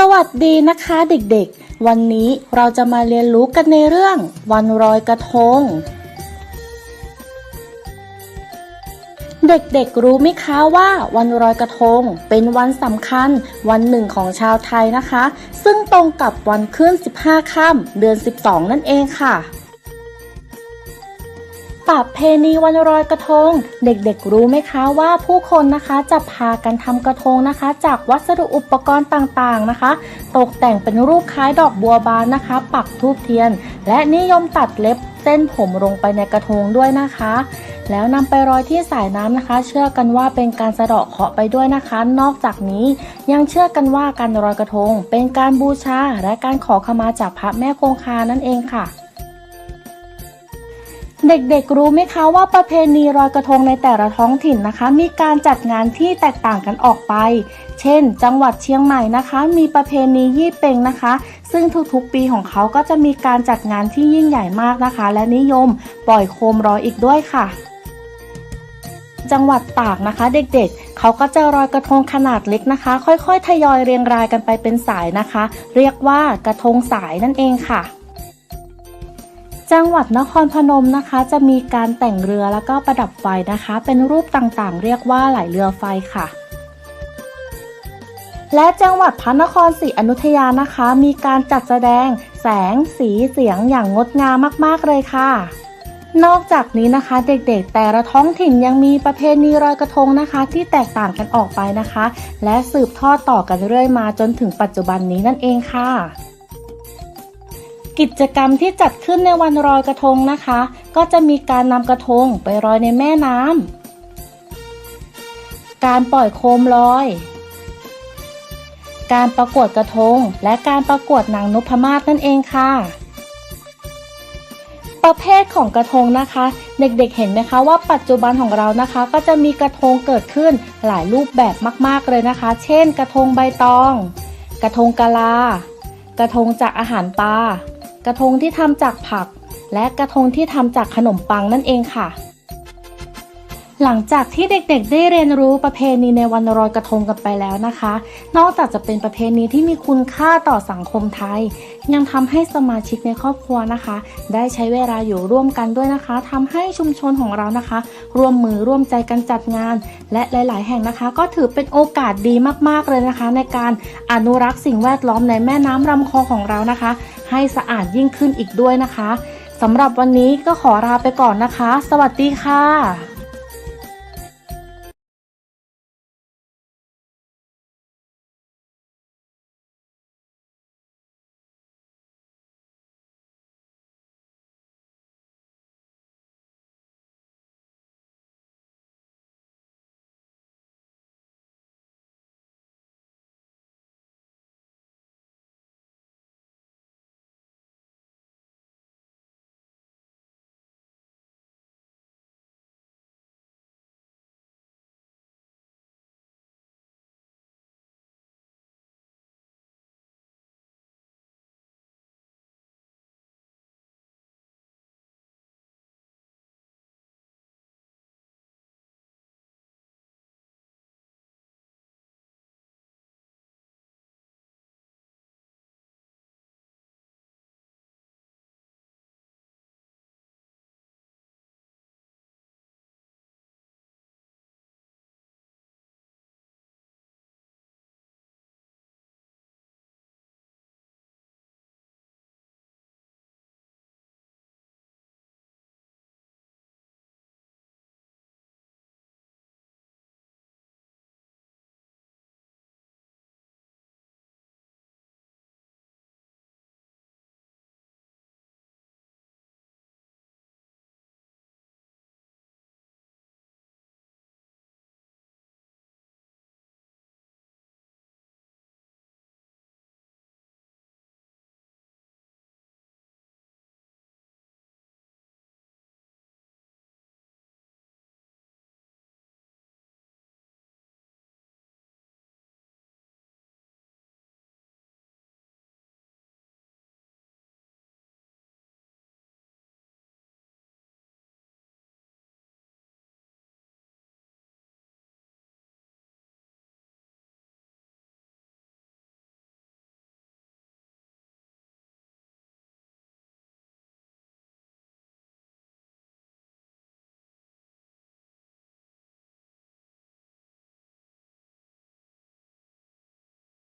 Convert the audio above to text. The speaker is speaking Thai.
สวัสดีนะคะเด็กๆ วันนี้เราจะมาเรียนรู้กันในเรื่องวันลอยกระทง เด็กๆรู้ไหมคะว่าวันลอยกระทงเป็นวันสำคัญวันหนึ่งของชาวไทยนะคะ ซึ่งตรงกับวันขึ้น 15 ค่ำเดือน 12 นั่นเองค่ะ ประเพณีวันลอยกระทง เด็กๆรู้ไหมคะว่าผู้คนนะคะจะพากันทำกระทงนะคะ จากวัสดุอุปกรณ์ต่างๆนะคะ ตกแต่งเป็นรูปคล้ายดอกบัวบานนะคะ ปักทูบเทียน และนิยมตัดเล็บเส้นผมลงไปในกระทงด้วยนะคะ แล้วนำไปลอยที่สายน้ำนะคะ เชื่อกันว่าเป็นการสะเดาะเคราะห์ไปด้วยนะคะ นอกจากนี้ยังเชื่อกันว่าการลอยกระทง เป็นการบูชาและการขอขมาจากพระแม่คงคานั่นเองค่ะ เด็กๆรู้ไหมคะว่าประเพณีลอยกระทงในแต่ละท้องถิ่นนะคะ มีการจัดงานที่แตกต่างกันออกไป เช่น จังหวัดเชียงใหม่นะคะ มีประเพณียี่เปงนะคะ ซึ่งทุกๆปีของเขาก็จะมีการจัดงานที่ยิ่งใหญ่มากนะคะ และนิยมปล่อยโคมลอยอีกด้วยค่ะ จังหวัดตากนะคะ เด็กๆ เขาก็จะลอยกระทงขนาดเล็กนะคะ ค่อยๆ ทยอยเรียงรายกันไปเป็นสายนะคะ เรียกว่ากระทงสายนั่นเองค่ะ จังหวัดนครพนมนะคะ จะมีการแต่งเรือแล้วก็ประดับไฟนะคะ เป็นรูปต่างๆ เรียกว่าไหลเรือไฟค่ะ และจังหวัดพระนครศรีอยุธยานะคะ มีการจัดแสดงแสงสีเสียงอย่างงดงามมากๆเลยค่ะ นอกจากนี้นะคะเด็กๆ แต่ละท้องถิ่นยังมีประเพณีลอยกระทงนะคะ ที่แตกต่างกันออกไปนะคะ และสืบทอดต่อกันเรื่อยมาจนถึงปัจจุบันนี้นั่นเองค่ะ กิจกรรมที่จัดขึ้นในวันลอยกระทงนะคะ ก็จะมีการนำกระทงไปลอยในแม่น้ำการปล่อยโคมลอย การประกวดกระทง และการประกวดนางนพมาศนั่นเองค่ะ ประเภทของกระทงนะคะ เด็กๆเห็นไหมคะว่าปัจจุบันของเรานะคะ ก็จะมีกระทงเกิดขึ้นหลายรูปแบบมากๆเลยนะคะ เช่น กระทงใบตอง กระทงกะลากระทงจากอาหารปลา กระทงที่ทำจากผัก และกระทงที่ทำจากขนมปังนั่นเองค่ะ หลังจากที่เด็กๆ ได้เรียนรู้ประเพณีในวันลอยกระทงกันไปแล้วนะคะ นอกจากจะเป็นประเพณีที่มีคุณค่าต่อสังคมไทย ยังทำให้สมาชิกในครอบครัวนะคะ ได้ใช้เวลาอยู่ร่วมกันด้วยนะคะทำให้ชุมชนของเรานะคะ ร่วมมือร่วมใจกันจัดงาน และหลาย ๆ แห่งนะคะ ก็ถือเป็นโอกาสดีมากๆเลยนะคะ ในการอนุรักษ์สิ่งแวดล้อมในแม่น้ำลำคลองของเรานะคะ ให้สะอาดยิ่งขึ้นอีกด้วยนะคะสำหรับวันนี้ก็ขอลาไปก่อนนะคะ สวัสดีค่ะ